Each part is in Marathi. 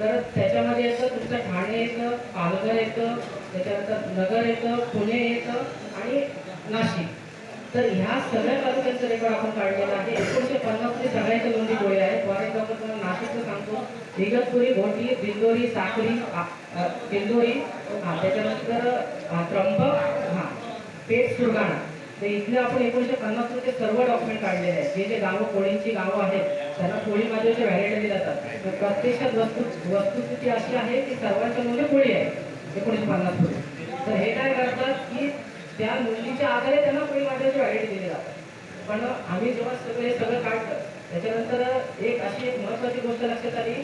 तर त्याच्यामध्ये येतं तुमचं ठाणे येतं पालघर येतं त्याच्यानंतर नगर येतं पुणे येतं आणि नाशिक. तर ह्या सगळ्या तालुक्यांचं रेकॉर्ड आपण काढलेलं आहे. एकोणीशे पन्नासचे सगळ्यांच्या नोंदी गोळे आहेत. फॉर एक्झाम्पल तुम्हाला नाशिकचं सांगतो. इगतपुरी घोटी दिंडोरी साखरी आ- अ, दिंडोरी हा त्याच्यानंतर त्र्यंबक पेठ सुरगाणा. तर इथले आपण एकोणीशे पन्नासमध्ये सर्व डॉक्युमेंट काढलेले आहेत. जे जे गावं कोळींची गावं आहेत त्यांना कोळी माझ्याचे व्हॅरायटी जातात. तर प्रत्यक्षात वस्तू वस्तुस्थिती अशी आहे की सर्वांच्या मूल्य पोळी आहे. एकोणीस पन्नास पोळी. तर हे काय करतात की त्या मुलीच्या आधारे त्यांना पोळी माझ्याचे व्हॅरायटी दिली जातात. पण आम्ही जेव्हा सगळं हे सगळं काढलं त्याच्यानंतर एक अशी एक महत्वाची गोष्ट लक्षात आली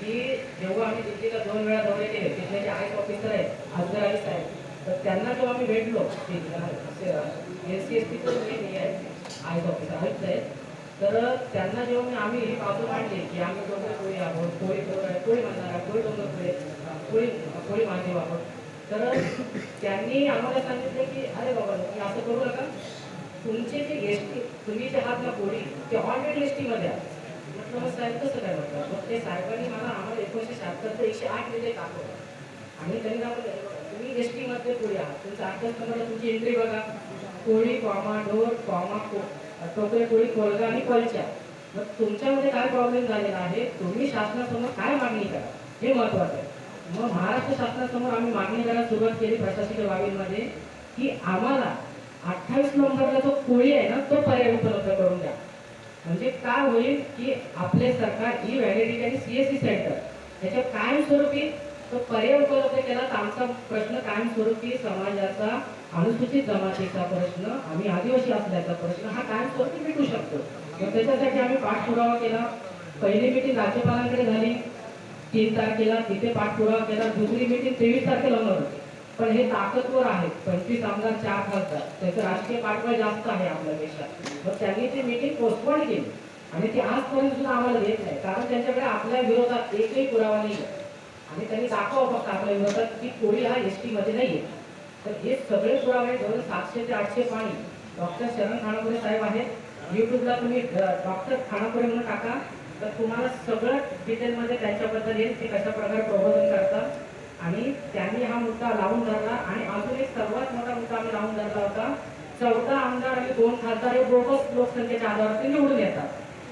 की जेव्हा आम्ही दिल्लीला दोन वेळा दौरे केले तिथले जे आय ऑफिसर आहेत अफजल अली साहेब तर त्यांना जेव्हा आम्ही भेटलो एस सी एस टीचं नाही आहे आय ऑफिसर आयुक्त आहेत तर त्यांना जेव्हा मी आम्ही ही बाजू मांडली की आम्ही डोंगर कोळी आहोत कोळी डोंगर कोळी म्हणणार कोळी डोंगर कोळी कोळी कोळी महादेव आहोत तर त्यांनी आम्हाला सांगितलं की अरे बाबा तुम्ही असं करू नका. तुमचे जे एस तुम्ही जे आहात ना कोळी ते ऑलरेडी एस टीमध्ये आहात म्हटलं मग साहेब कसं काय म्हटलं मग ते साहेबांनी मला आम्हाला एकोणीसशे ते एकशे आठ लिहिले दाखवलं. आणि त्यांनी दाखवलं तुम्ही एस टीमध्ये कोळी आहात. तुमचा अर्थच तुमची एंट्री बघा. कोळी कॉमा डोर कॉमा को टोकरे कोळी कोलगा आणि कलच्या मग तुमच्यामध्ये काय प्रॉब्लेम झालेला आहे? तुम्ही शासनासमोर काय मागणी करा? हे महत्वाचं आहे. मग महाराष्ट्र शासनासमोर आम्ही मागणी करायला सुरुवात केली प्रशासकीय बाबींमध्ये की आम्हाला अठ्ठावीस नंबरला जो कोळी आहे ना तो पर्याय उपलब्ध करून द्या. म्हणजे काय होईल की आपले सरकार ई व्हॅलिडिटी आणि सी एस सी सेंटर याच्या कायमस्वरूपी तर पर्याय उपलब्ध केला तर आमचा प्रश्न कायमस्वरूपी समाजाचा अनुसूचित जमातीचा प्रश्न आम्ही आदिवासी असल्याचा प्रश्न हा कायमस्वरूपी मिटू शकतो. मग त्याच्यासाठी आम्ही पाठपुरावा केला. पहिली मिटिंग राज्यपालांकडे झाली. तीन तारखेला तिथे पाठपुरावा केला. दुसरी मिटिंग तेवीस तारखेला होणार होती. पण हे ताकदवर आहेत पंचवीस आमदार चार खासदार. त्याचं राजकीय पाठबळ जास्त आहे आपल्या देशात. मग त्यांनी ती मिटिंग पोस्टपोन केली. आणि ती आजपर्यंत सुद्धा आम्हाला देत नाही. कारण त्यांच्याकडे आपल्या विरोधात एकही पुरावा नाही आहे. आणि त्यांनी दाखवा फक्त आपल्या विरोधात की कोळी हा एस टी मध्ये नाहीये. तर हे सगळे पुरावे जवळ सातशे ते आठशे पाणी डॉक्टर शरण खानापुरे साहेब आहेत. युट्यूबला तुम्ही डॉक्टर खानापुरे म्हणून टाका. तर तुम्हाला सगळं डिटेलमध्ये त्यांच्याबद्दल येईल ते कशा प्रकारे प्रबोधन करतात. आणि त्यांनी हा मुद्दा लावून धरला. आणि अजून एक सर्वात मोठा मुद्दा आम्ही लावून धरला होता. चौदा आमदार आणि दोन खासदार हे बोगस लोकसंख्येच्या आधारावरती निवडून येतात.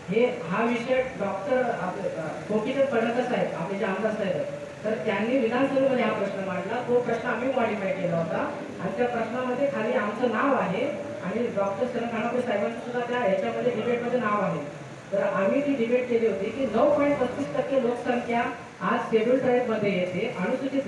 हे हा विषय डॉक्टर आपले गोपीचंद पडळकर साहेब आपले जे आमदार साहेब आहेत तर त्यांनी विधानसभेमध्ये हा प्रश्न मांडला. तो प्रश्न आम्ही मॉडिफाय केला होता. आणि त्या प्रश्नामध्ये खाली आमचं नाव आहे आणि डॉक्टर शरण खानापूर साहेबांचं सुद्धा त्या ह्याच्यामध्ये डिबेटमध्ये नाव आहे. तर आम्ही ती डिबेट केली होती की नऊ पॉईंट पस्तीस टक्के लोकसंख्या आज शेड्यूल ट्राईबमध्ये येते. अनुसूचित